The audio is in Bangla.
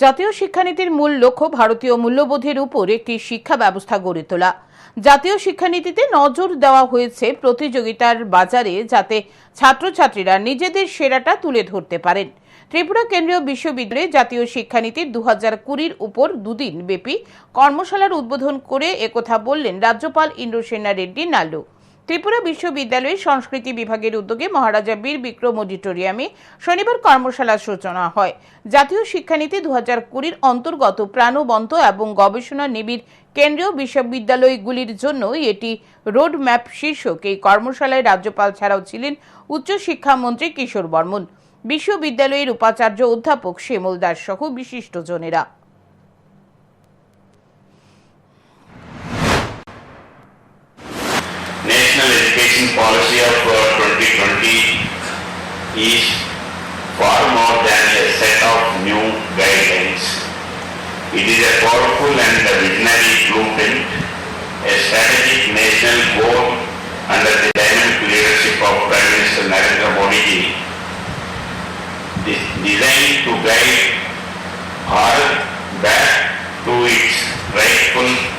জাতীয় শিক্ষানীতির মূল লক্ষ্য ভারতীয় মূল্যবোধের উপর একটি শিক্ষা ব্যবস্থা গড়ে তোলা। জাতীয় শিক্ষানীতিতে নজর দেওয়া হয়েছে প্রতিযোগিতার বাজারে যাতে ছাত্রছাত্রীরা নিজেদের সেরাটা তুলে ধরতে পারেন। ত্রিপুরা কেন্দ্রীয় বিশ্ববিদ্যালয়ে জাতীয় শিক্ষানীতির দু হাজার কুড়ির উপর দুদিন ব্যাপী কর্মশালার উদ্বোধন করে একথা বললেন রাজ্যপাল ইন্দ্রসেনা রেড্ডি নাল্লু ত্রিপুরা বিশ্ববিদ্যালয়ের সংস্কৃতি বিভাগের উদ্যোগে মহারাজা বীর বিক্রম অডিটোরিয়ামে শনিবার কর্মশালার সূচনা হয়। জাতীয় শিক্ষানীতি দু হাজার কুড়ির অন্তর্গত প্রাণবন্ত এবং গবেষণা নিবিড় কেন্দ্রীয় বিশ্ববিদ্যালয়গুলির জন্য এটি রোড ম্যাপ শীর্ষক। এই কর্মশালায় রাজ্যপাল ছাড়াও ছিলেন উচ্চশিক্ষামন্ত্রী কিশোর বর্মন, বিশ্ববিদ্যালয়ের উপাচার্য অধ্যাপক শ্যামল দাস সহ বিশিষ্টজনেরা education policy of uh, 2020 is far more than a set of new guidelines. It is a powerful and visionary blueprint, a strategic national goal under the dynamic leadership of Prime Minister Narendra Modi designed to guide our back to its rightful